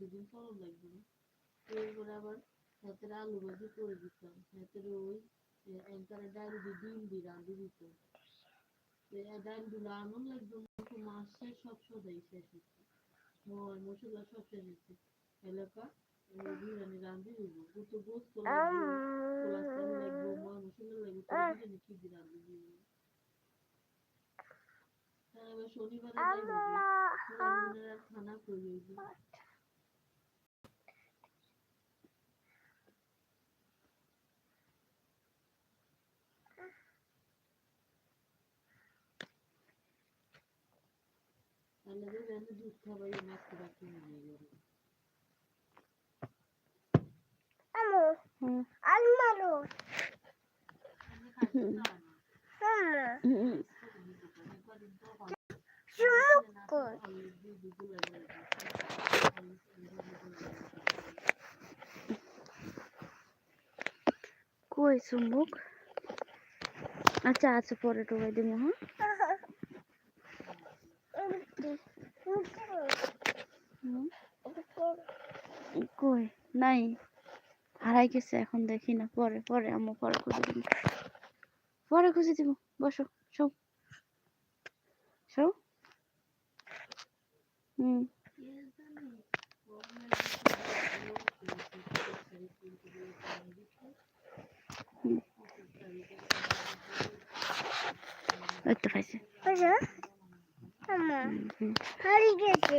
দুদিন পরও লাগবে না। এরপরে আবার সাথে আলু ভাজি করে দিতাম। সাথে ওই এনকারে ডাল দিয়ে ডিম দিয়ে রাঁধে দিতাম। ডালগুলো এমন লাগবে মাছ শেষ সব সদাই শেষ হচ্ছে। মশলা সব শেষ হচ্ছে। এলাকা বিরিয়ানি রাঁধে দিব। কত গোস্ত লাগবে লাগবে মশলা লাগবে বিরিয়ানি কি দিয়ে রাঁধে দিব শনিবারে খানা কই মাছটা রাখি নিয়ে গেল আমু হুম আলমারু হুম হ্যাঁ হুম চুমুকুর কই চুম্বুক আচ্ছা আচ্ছা পরে টোকাই দিব হ্যাঁ কই? নাই। হারাই গেছে এখন, দেখি না। পরে পরে, আম্মু পরে খুঁজে দিব। পরে খুঁজে দিব। বসো সব সব হুম। ওই তো পাইছে। আমা হুম, হুম। হারিয়ে গেছে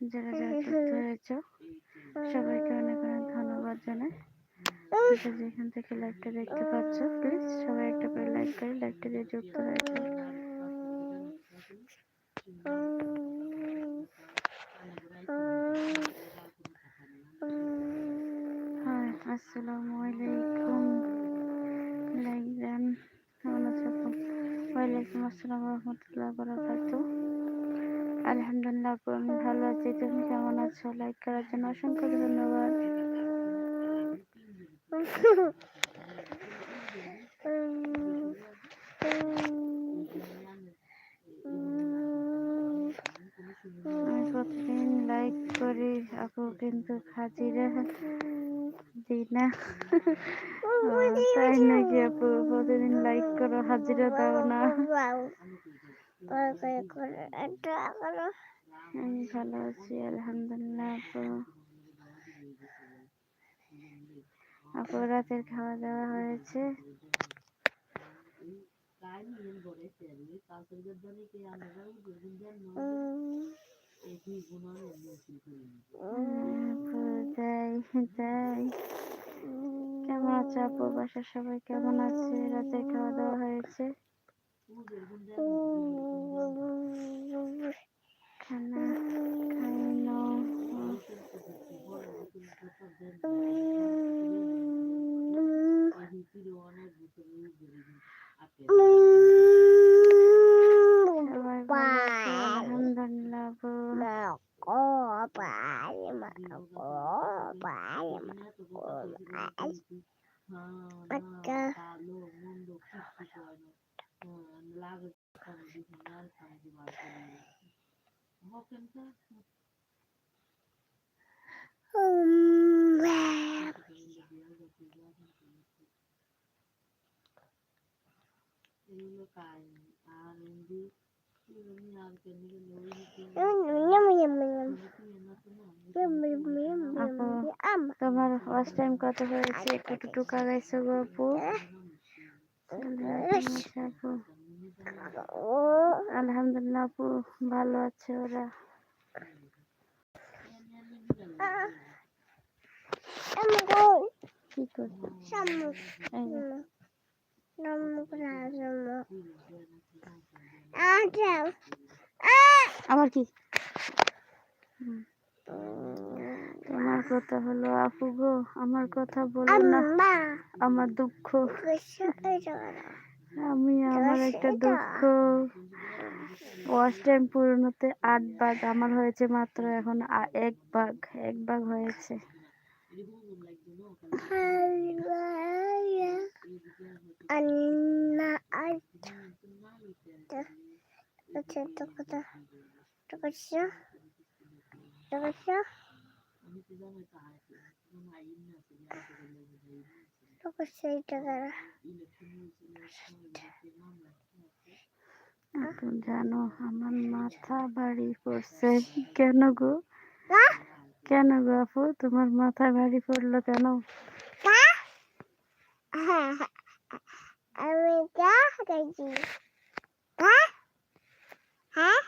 যারা যারা যুক্ত হয়েছ সবাইকে অনেক অনেক ধন্যবাদ জানাই। যেখান থেকে লাইভটা দেখতে পাচ্ছ। প্লিজ সবাই একটা করে লাইক করে লাইভটা দিয়ে যুক্ত হয়েছে হ্যাঁ আসসালামু আলাইকুম। লাইভ্যান কেমন আছো? ওয়ালাইকুম আসসালাম রহমতুল্লাহ বরাকাত আলহামদুলিল্লাহ আপু আমি ভালো আছি। তুমি কেমন আছো? লাইক করার জন্য অসংখ্য ধন্যবাদ। প্রতিদিন লাইক করি আপু কিন্তু হাজিরা দিই না। তাই নাকি আপু? প্রতিদিন লাইক করো হাজিরা দাও না। আমি ভালো আছি, আলহামদুলিল্লাহ। আপু আপু রাতের খাওয়া দাওয়া হয়েছে তাই কেমন আছে আপু বাসার সবাই কেমন আছে। রাতের খাওয়া দাওয়া হয়েছে খানা খাইনো সবাই ভালো আছে আলহামদুলিল্লাহ আপু ভালো মন্দ কিছু কয় না লাগে আর কামড়ি বার করে হকেন তো এগুলো কাহিনী আর হিন্দি তুমি আর কেন গেলে ওই নিতে Yum, yum, yum, yum. তুমি না তো না Yum, yum, yum, আপু yum, yum. তোমার ফার্স্ট টাইম কত হয়েছে একটু টুকা গাইছো গো আপু আচ্ছা আপু আলহামদুলিল্লাহ আপু ভালো আছে ওরা কি করছে. এই আবার কি হুম। তোমার কথা হলো আপু গো আমার কথা বলো না। আমার দুঃখ। আমি আমার একটা দুঃখ। ওয়াশ টাইম পূরণ হতে আট ভাগ আমার হয়েছে মাত্র এখন এক ভাগ এক ভাগ হয়েছে। জানো আমার মাথা ভারী পড়ছে কেন গো? কেন গো আপু? তোমার মাথা ভারী পড়ল কেন? আমি যা হ্যাঁ? হ্যাঁ?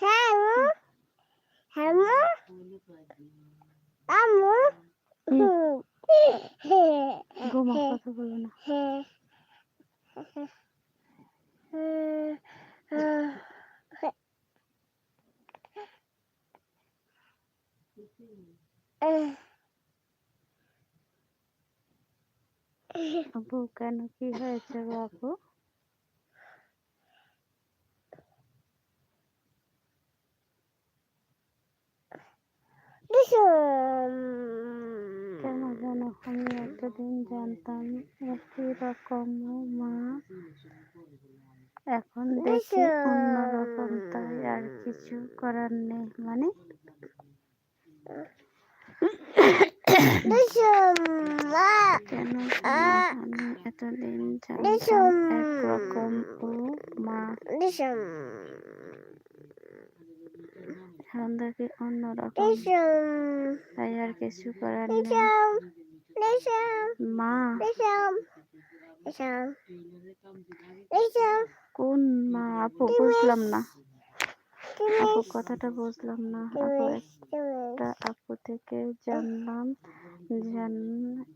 আমু হ্যাঁ আমু আমু ঘুমা কথা বলো না। আপু কেন কি হয়েছে গো কেন জানো আমি একটা দিন জানতাম একই রকম মা এখন দেখি অন্যরকম তাই আর কিছু করার নেই মানে? কেন আমি এতদিন জানতাম একরকম ও মা। দেখি অন্যরকম তাই আর কিছু করার নেই। মা। কোন মা? আপু বুঝলাম না। আপু কথাটা বুঝলাম না। আপু একটা আপু থেকে জানলাম জান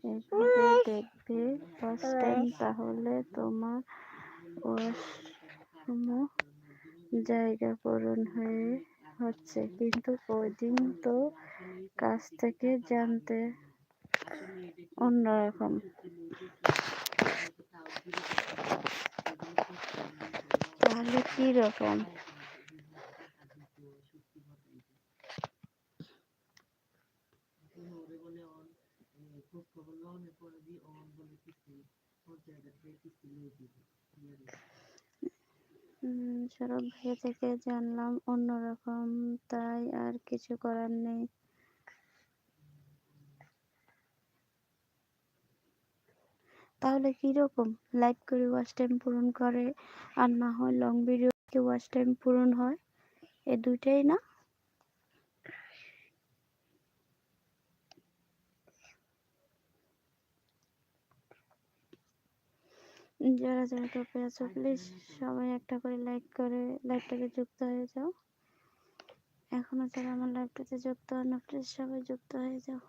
এভাবে দেখবে। ফার্স্ট টাইম তাহলে তোমার ওয়াশরুম জায়গা পূরণ হয়ে হচ্ছে। কিন্তু ওই দিন তো কাছ থেকে জানতে অন্যরকম। তাহলে কি রকম? সৌরভ ভাইয়া থেকে জানলাম অন্যরকম, তাই আর কিছু করার নেই। তাহলে কি রকম লাইভ করে ওয়াচ টাইম পূরণ করে, আর না হয় লং ভিডিও ওয়াচ টাইম পূরণ হয়? এই দুইটাই না? যারা যারা টপে আছো প্লিজ সবাই একটা করে লাইক করে লাইভটাকে যুক্ত হয়ে যাও। এখনও যারা আমার লাইভটাতে যুক্ত হন না প্লিজ সবাই যুক্ত হয়ে যাও।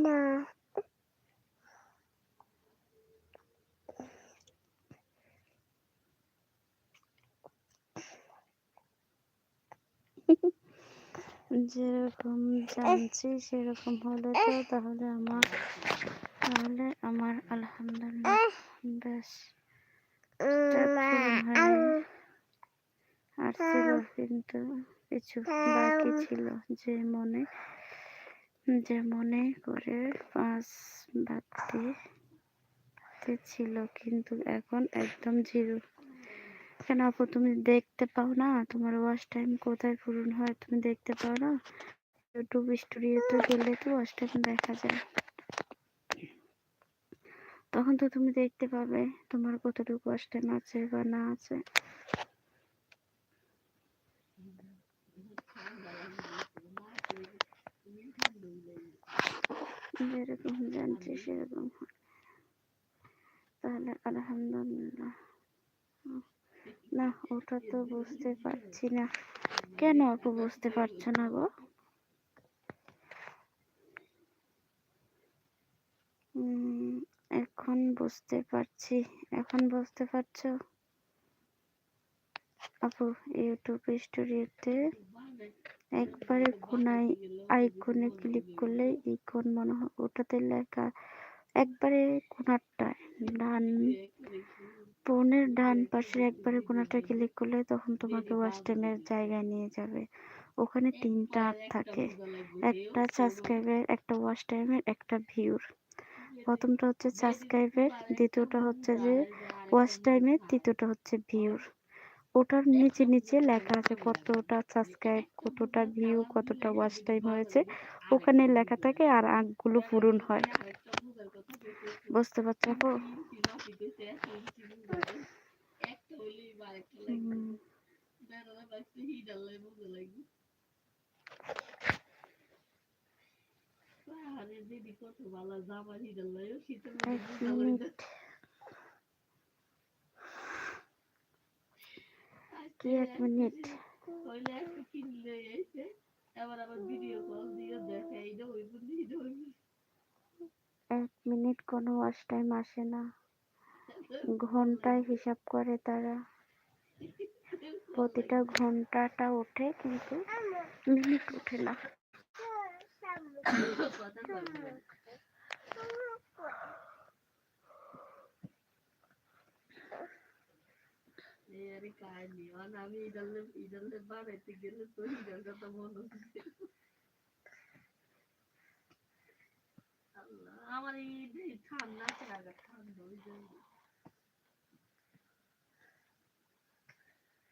Tina. যেরকম জানছি সেরকম হলে তো তাহলে আমার তাহলে আমার আলহামদুলিল্লাহ বেশ। Mm, পূরণ কিন্তু কিছু বাকি ছিল যে মনে যে মনে করে পাঁচ বাড়তে ছিল, কিন্তু এখন একদম জিরো। কেন আপু, তুমি দেখতে পাও না? তোমার ওয়াচ টাইম কোথায় পূরণ হয় তুমি দেখতে পাও না? ইউটিউব স্টুডিওতে গেলে তো ওয়াচ টাইম দেখা যায়। তখন তো তুমি দেখতে পাবে তোমার কতটুকু ওয়াচ টাইম আছে বা না আছে। যেরকম জানছি সেরকম তাহলে আলহামদুলিল্লাহ। না, ওটা তো বুঝতে পারছি না। কেন আপু বুঝতে পারছ না গো? এখন বুঝতে পারছি। এখন বুঝতে পারছ? আপু ইউটিউব স্টোরিতে একবারে কোনায় আইকনে ক্লিক করলে ইকন মনে হয়, ওটাতে লেখা একবারে কোনারটায়, ডান ফোনের ডান পাশে একবারে কোনাটা ক্লিক করলে তখন তোমাকে ওয়াচ টাইমের জায়গায় নিয়ে যাবে। ওখানে তিনটা আপ থাকে, একটা সাবস্ক্রাইবের, একটা ওয়াচ টাইমের, একটা ভিউর। প্রথমটা হচ্ছে সাবস্ক্রাইবের, দ্বিতীয়টা হচ্ছে যে ওয়াচ টাইমের, তৃতীয়টা হচ্ছে ভিউর। ওটার নিচে নিচে লেখা আছে কতটা সাবস্ক্রাইব কতটা ভিউ কতটা ওয়াচ টাইম হয়েছে ওখানে লেখা থাকে আর আঁকগুলো পূরণ হয়। বুঝতে পারছ? এক মিনিট কি এক মিনিট কইলে একটা কিনলে এসে এবার আবার ভিডিও কল দিয়ে দেখে এইটা হইব এইটা হইব এক মিনিট কোনো ওয়াচ টাইম আসে না। ঘন্টায় হিসাব করে তারা। প্রতিটা ঘন্টাটা ওঠে কিন্তু মিনিট ওঠে না। কইবে এই আর আমি ইদালে ইদালে বাড়াইতে গেলে তো ইদার কথা মনে হচ্ছে আমার এই ঠান্ডা লাগা ঠান্ডা হয়ে যায়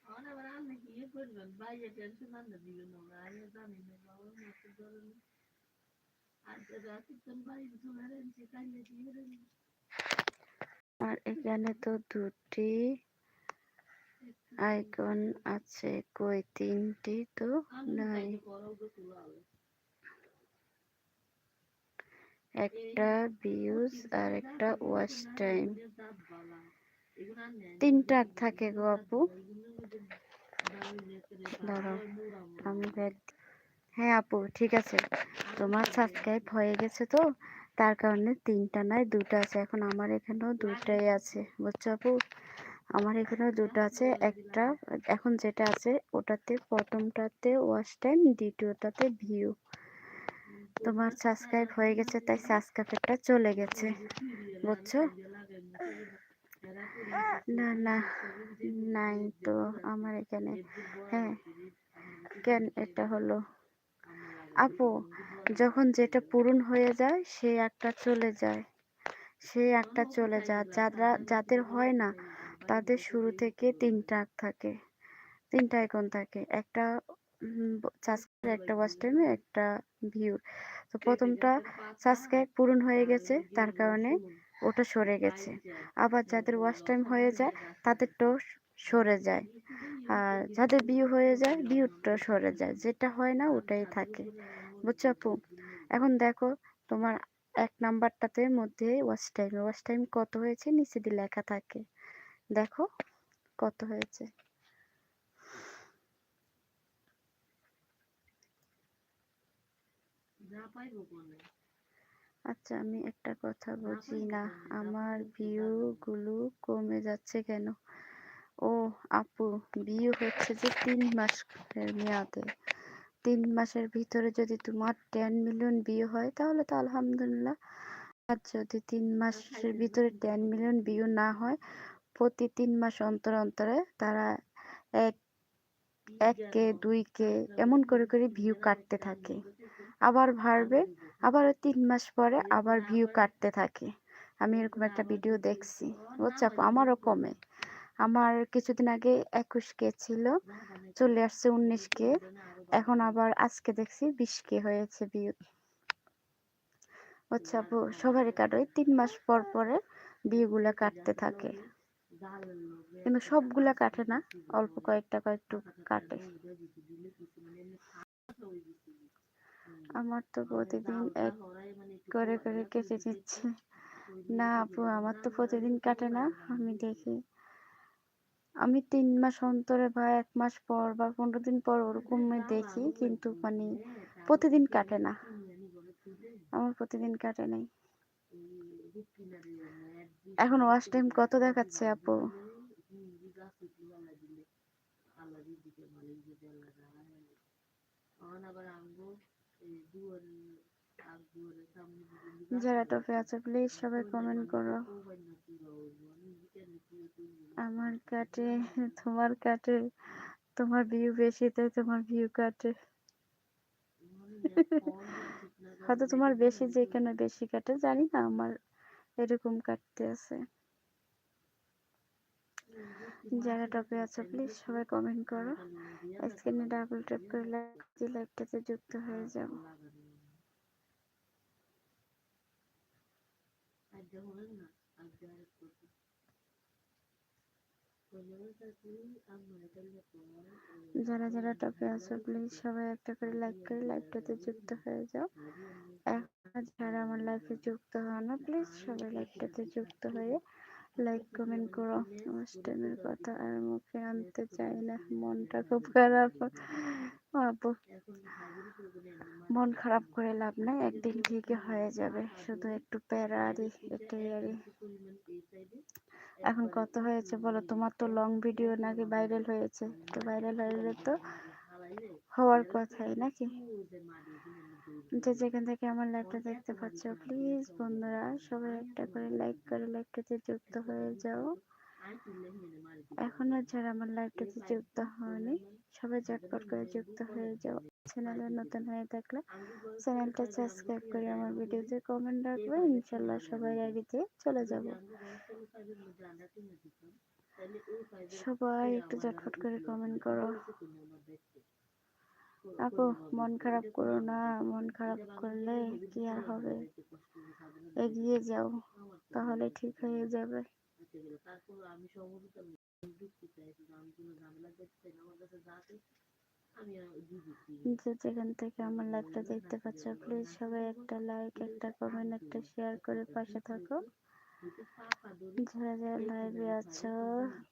আমার আবার আপনি কি ইয়ে করবেন বাইরে টেনশন আনতে দিবেন না আমি জানি না বাবার মতো ধরেন আজ রাতে তো বাড়ির ধরে আনছি কাইলে কি করেন আর এখানে তো দুটি আইকন আছে কই? তিনটি তো নাই। একটা ভিউজ আর একটা ওয়াচ টাইম। তিনটা থাকে গো আপু। দাঁড়াও আমি ব্যাগ হ্যাঁ আপু ঠিক আছে। তোমার সাবস্ক্রাইব হয়ে গেছে তো? তার কারণে তিনটা নাই দুটো আছে। এখন আমার এখানেও দুটাই আছে। বুঝছ আপু? আমার এখানে দুটো আছে, একটা এখন যেটা আছে ওটাতে প্রথমটাতে ওয়াশ টাইম দ্বিতীয়টাতে ভিউ তোমার সাবস্ক্রাইব হয়ে গেছে, তাই সাবস্ক্রাইবটা চলে গেছে, বুঝছ? না না, নাই তো আমার এখানে হ্যাঁ কেন এটা হলো? আপু, যখন যেটা পূরণ হয়ে যায়, সেই একটা চলে যায়, সেই একটা চলে যায়, যারা, যাদের হয় না তাদের শুরু থেকে তিনটা থাকে, তিনটা আইকন থাকে। একটা সাবস্ক্রাইব একটা ওয়াচ টাইমে একটা ভিউ। তো প্রথমটা সাবস্ক্রাইব পূরণ হয়ে গেছে, তার কারণে ওটা সরে গেছে। আবার যাদের ওয়াচ টাইম হয়ে যায়, তাদেরটাও সরে যায়। আর যাদের ভিউ হয়ে যায় ভিউটা সরে যায়। যেটা হয় না, ওটাই থাকে। বুঝছ আপু? এখন দেখো, তোমার এক নাম্বারটাতে মধ্যে ওয়াচ টাইম ওয়াচ টাইম কত হয়েছে, নিচে দিয়ে লেখা থাকে। দেখো কত হয়েছে। আচ্ছা আমি একটা কথা বুঝি না আমার ভিউ গুলো কমে যাচ্ছে কেন? ও আপু ভিউ হচ্ছে যে তিন মাসের মেয়াদে। তিন মাসের ভিতরে যদি তোমার টেন মিলিয়ন ভিউ হয় তাহলে তো আলহামদুলিল্লাহ। আর যদি তিন মাসের ভিতরে টেন মিলিয়ন ভিউ না হয় প্রতি তিন মাস অন্তর অন্তরে তারা এক এক কে দুই কে এমন করে করে ভিউ কাটতে থাকে। আবার বাড়বে আবার তিন মাস পরে আবার ভিউ কাটতে থাকে। আমি এরকম একটা ভিডিও দেখছি। বুঝছ? আমারও কমে। আমার কিছুদিন আগে একুশ কে ছিল, চলে আসছে উনিশ কে এখন আবার আজকে দেখছি বিশ কে হয়েছে ভিউ বুঝছ সবারই কাটে। তিন মাস পর পরে ভিউ গুলা কাটতে থাকে। কিন্তু সবগুলা কাটে না অল্প কয়েকটা কয়েকটু কাটে। আমার তো প্রতিদিন এক করে করে কেটে নিচ্ছে না আপু আমার তো প্রতিদিন কাটে না আমি দেখি। আমি তিন মাস অন্তরে বা এক মাস পর বা পনেরো দিন পর ওরকম দেখি কিন্তু মানে প্রতিদিন কাটে না। আমার প্রতিদিন কাটে নাই। এখন ওয়াশ টাইম কত দেখাচ্ছে, আপু? যারা টপে আছে প্লিজ সবাই কমেন্ট করো। আমার কাটে, তোমার কাটে, তোমার ভিউ বেশি, তাই তোমার ভিউ কাটে। হয়তো তোমার বেশি যেখানে বেশি কাটে, জানি না, আমার এরকম কাটতে আছে। যারা টপে আছো প্লিজ সবাই কমেন্ট করো। স্ক্রিনে ডাবল ট্যাপ করে লাইক দিয়ে লাইভটাতে যুক্ত হয়ে যাও যারা যারা টপে আছো প্লিজ সবাই একটা করে লাইক করে লাইভটাতে যুক্ত হয়ে যাও। যারা আমার লাইফে যুক্ত হয় না প্লিজ সবাই লাইভটাতে যুক্ত হয়ে লাইক কমেন্ট করো। অষ্টমের কথা আর মুখে আনতে চাই না, মনটা খুব খারাপ। আপু, মন খারাপ করে লাভ নাই, একদিন ঠিকই হয়ে যাবে। শুধু একটু প্যারা আরই এটাই আরই এখন কত হয়েছে বলো? তোমার তো লং ভিডিও নাকি ভাইরাল হয়েছে। তো ভাইরাল হয়ে তো হওয়ার কথাই নাকি? যে যেখান থেকে আমার লাইভটা দেখতে পাচ্ছ প্লিজ বন্ধুরা সবাই একটা করে লাইক করে লাইভটাতে যুক্ত হয়ে যাও। এখনও যারা আমার লাইভটাতে যুক্ত হয়নি, সবাই ঝটপট করে যুক্ত হয়ে যাও। চ্যানেলে নতুন হয়ে থাকলে চ্যানেলটা সাবস্ক্রাইব করে আমার ভিডিওতে কমেন্ট রাখবে ইনশাল্লাহ সবাই আইডিতে চলে যাব। সবাই একটু ঝটপট করে কমেন্ট করো। আপু, মন খারাপ করো না, মন খারাপ করলে কি আর হবে? এগিয়ে যাও, তাহলে ঠিক হয়ে যাবে। যে যেখান থেকে আমার লাইভটা দেখতে পাচ্ছ প্লিজ সবাই একটা লাইক একটা কমেন্ট একটা শেয়ার করে পাশে থাকো। যারা যারা লাইভে আছো,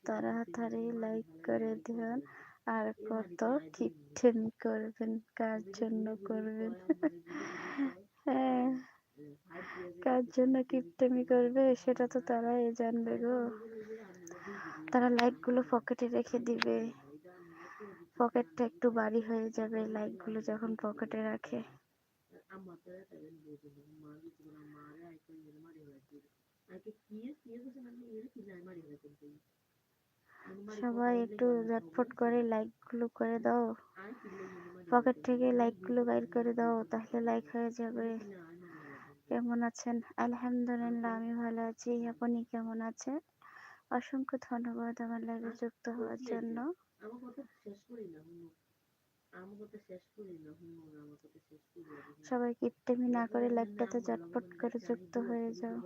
তারা তাড়াতাড়ি লাইক করে দিন আর কত কিপটেমি করবেন, কার জন্য করবেন? হ্যাঁ কার জন্য কিপটেমি করবে সেটা তো তারাই জানবে গো। তারা লাইকগুলো পকেটে রেখে দিবে। পকেটটা একটু বাড়ি হয়ে যাবে লাইকগুলো যখন পকেটে রাখে। সবাই একটু ঝটফট করে লাইকগুলো করে দাও। পকেট থেকে লাইকগুলো বাইর করে দাও, তাহলে লাইক হয়ে যাবে। কেমন আছেন? আলহামদুলিল্লাহ, আমি ভালো আছি। আপনি কেমন আছেন? অসংখ্য ধন্যবাদ আমার লাইভে যুক্ত হওয়ার জন্য। সবাই কিপটেমি না করে লাইভটাতে ঝটপট করে যুক্ত হয়ে যাও।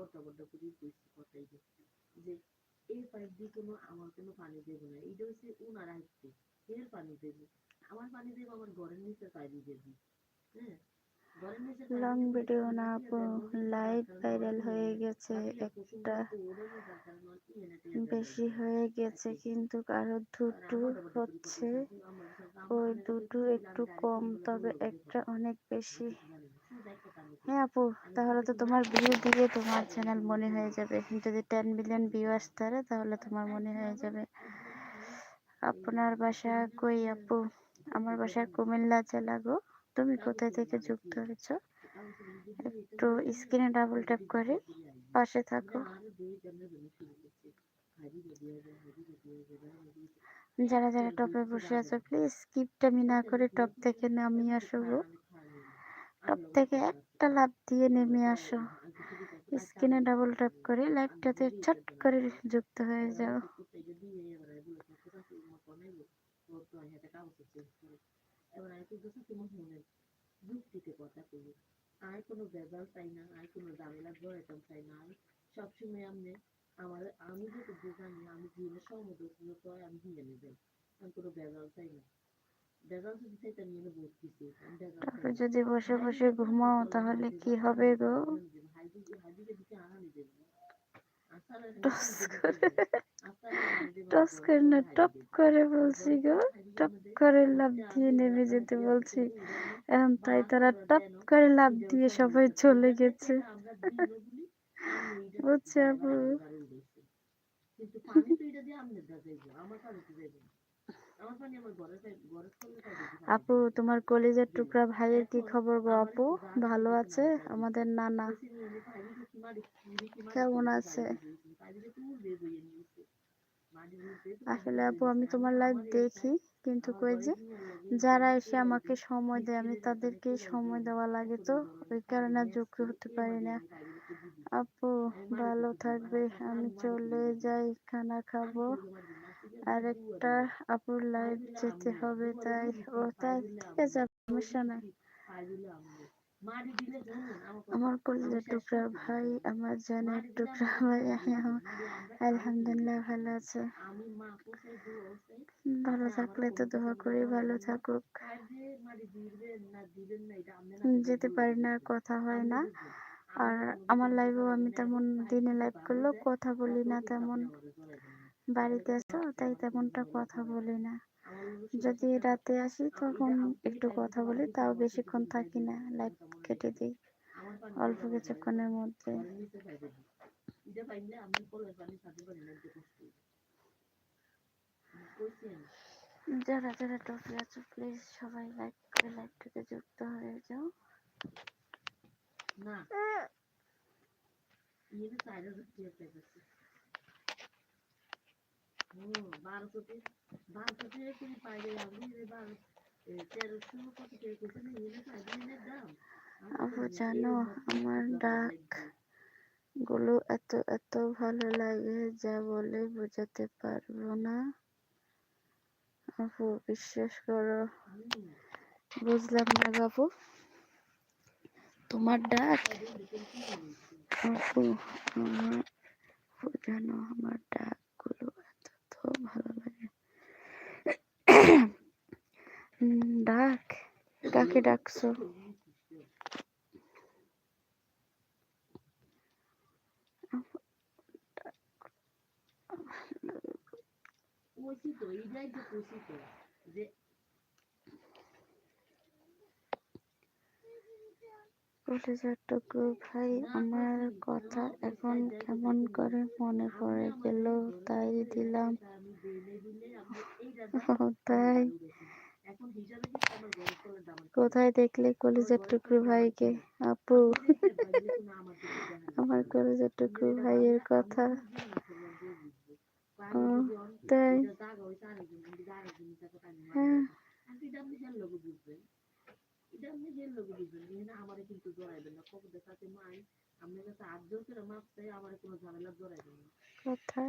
পাইপ দিয়ে কোনো আমার কোনো পানি দেবো না। এটা হচ্ছে উনারা হচ্ছে এর পানি দেবো। আমার পানি দেবো আমার ঘরের নিচে পাইপ দেবো। হ্যাঁ? লং ভিডিও না আপু লাইভ ভাইরাল হয়ে গেছে একটা বেশি হয়ে গেছে কিন্তু আরও দুটো হচ্ছে ওই দুটো একটু কম তবে একটা অনেক বেশি হ্যাঁ আপু, তাহলে তো তোমার ভিউ দিয়ে তোমার চ্যানেল মনে হয়ে যাবে। যদি টেন মিলিয়ন ভিউ আসতে পারে তাহলে তোমার মনে হয়ে যাবে। আপনার বাসা কই আপু? আমার বাসা কুমিল্লা জেলা গো। তুমি কোথায় থেকে যুক্ত হয়েছো? একটু স্ক্রিনে ডাবল ট্যাপ করে পাশে থাকো। যারা যারা টপে বসে আছো প্লিজ স্কিপটামি না করে টপ থেকে নামিয়ে আসো গো টপ থেকে একটা লাভ দিয়ে নেমে আসো। স্ক্রিনে ডাবল ট্যাপ করে লাইভটাতে ছট করে যুক্ত হয়ে যাও। যুক্তিতে কথা কই আর কোনো ভেজাল চাই না আর কোনো ঝামেলা জড়াইতাম চাই না আমি সবসময় আমি আমার আমি যেটুকু জানি আমি জীবনে হয় আমি দিয়ে নেবেন আমি কোনো ভেজাল চাই না ভেজাল যদি বসে বসে ঘুমাও, তাহলে কি হবে গো? টস করে টস করে না, টপ করে বলছি গো, টপ করে লাভ দিয়ে নেমে যেতে বলছি। এখন তাই তারা টপ করে লাভ দিয়ে সবাই চলে গেছে। বুঝছে আপু? কিন্তু পানি তো এটা দিয়ে আমার আপু, তোমার কলেজের টুকরা ভাইয়ের কি খবর গো আপু? ভালো আছে? আমাদের নানা। কেমন আছে? আসলে আপু, আমি তোমার লাইভ দেখি, কিন্তু কই যে, যারা এসে আমাকে সময় দেয়, আমি তাদেরকে সময় দেওয়া লাগে তো, ওই কারণে যুক্ত হতে পারি না। আপু, ভালো থাকবে, আমি চলে যাই, খানা খাব। আর একটা আপুর লাইভ যেতে হবে, তাই ও তাই ঠিক আছে সমস্যা নাই আমার কলেজের টুকরা ভাই, আমার জানের টুকরা ভাই আলহামদুলিল্লাহ ভালো আছে। ভালো থাকলে তো দোয়া করি, ভালো থাকুক। যেতে পারি না, কথা হয় না। আর আমার লাইভেও আমি তেমন দিনে লাইভ করলেও কথা বলি না তেমন। বাড়িতে আছো তাই তেমনটা কথা বলি না। যদি রাতে আসি তখন একটু কথা বলি তাও বেশিক্ষণ থাকি না লাইট কেটে দিই অল্প কিছুক্ষণের মধ্যে। যারা যারা টপে আছো প্লিজ সবাই লাইক করে লাইভটাতে যুক্ত হয়ে যাও। না। আপু জানো, আমার ডাকগুলো এত এত ভালো লাগে যা বলে বোঝাতে পারব না। আপু, বিশ্বাস করো। বুঝলাম না বাবু। তোমার ডাক? আপু, জানো, আমার ডাক তো ভালো লাগে। ডাক? কাকে ডাকছো? তো এইটাই তো তো যে কলেজের টুকরো ভাই, আমার কথা এখন কেমন করে মনে পড়ে গেল তাই দিলাম। তাই? কোথায় দেখলে কলেজের টুকরো ভাইকে? আপু, আমার কলেজের টুকরো ভাইয়ের কথা। তাই? হ্যাঁ। আমারে কিন্তু জড়াইবেন না। কবুদের সাথে মাই আপনার কাছে আটজন করে মাপ চাই আমার কোনো ঝামেলা জড়াইবেন না। কথা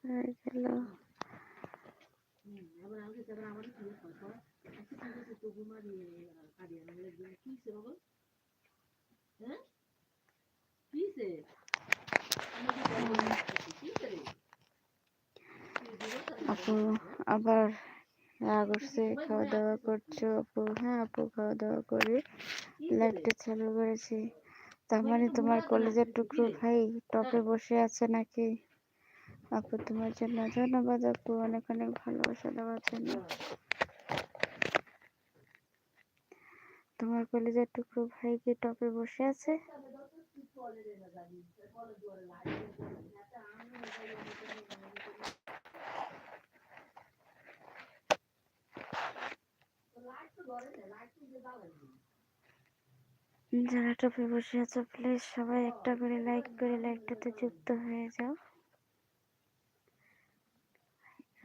হয়ে গেল। হুম, আমাকে এবার আমারই কি হয় আচ্ছা ঠিক আছে তবু মারিয়ে কাটিয়ে আনলে কি সে বাবা? হ্যাঁ? আপু আবার রাগ উঠছে খাওয়া দাওয়া করছ আপু? হ্যাঁ আপু খাওয়া দাওয়া করে লাইটটা চালু করেছি। তার মানে তোমার কলেজের টুকরো ভাই টপে বসে আছে নাকি? আপু, তোমার জন্য ধন্যবাদ আপু, অনেক অনেক ভালোবাসা দেওয়ার জন্য। তোমার কলেজের টুকরো ভাই কি টপে বসে আছে? যারা টপে বসে আছো প্লিজ সবাই একটা করে লাইক করে লাইকটাতে যুক্ত হয়ে যাও।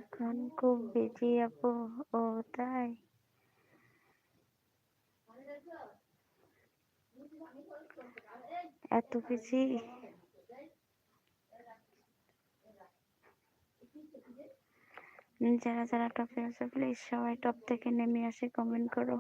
এখন খুব বিজি আপু, ও তাই। এত বিজি যারা যারা টপে আছে প্লিজ সবাই টপ থেকে নেমে আসে কমেন্ট করো।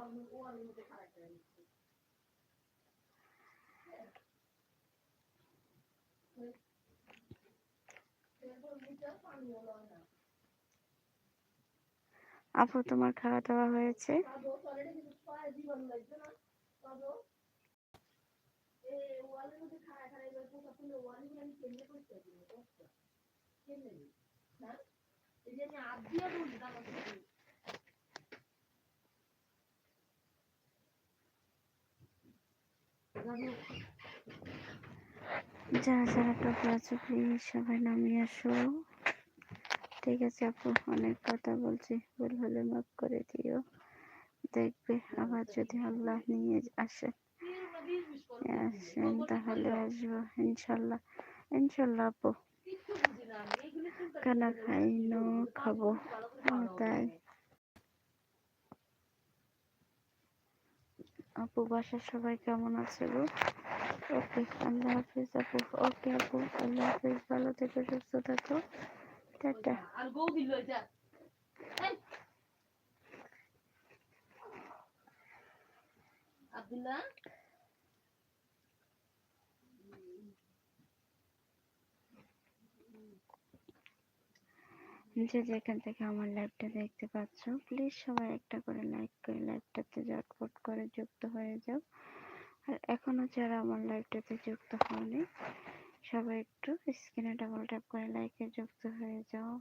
আপু, তোমার খাওয়া দাওয়া হয়েছে? যারা যারা টপে আছে প্লিজ সবাই নামিয়ে আসো। ঠিক আছে আপু অনেক কথা বলছি। ভুল হলে মাফ করে দিও। দেখবে আবার যদি আল্লাহ নিয়ে আসে। আসেন তাহলে আসব। ইনশাল্লাহ। ইনশাল্লাহ আপু। খানা খাইনো খাব ও তাই আপু বাসার সবাই কেমন আছে গো ওকে আল্লাহ হাফিজ আপু ওকে আপু আল্লাহ হাফিজ ভালো থেকো সুস্থ থাকো টাটা! আব্দুল্লাহ যে যেখান থেকে আমার লাইভটা দেখতে পাচ্ছ প্লিজ সবাই একটা করে লাইক করে লাইভটাতে ঝটপট করে যুক্ত হয়ে যাও আর এখনও যারা আমার লাইভটাতে যুক্ত হয়নি সবাই একটু স্ক্রিনে ডাবল ট্যাপ করে লাইকে যুক্ত হয়ে যাও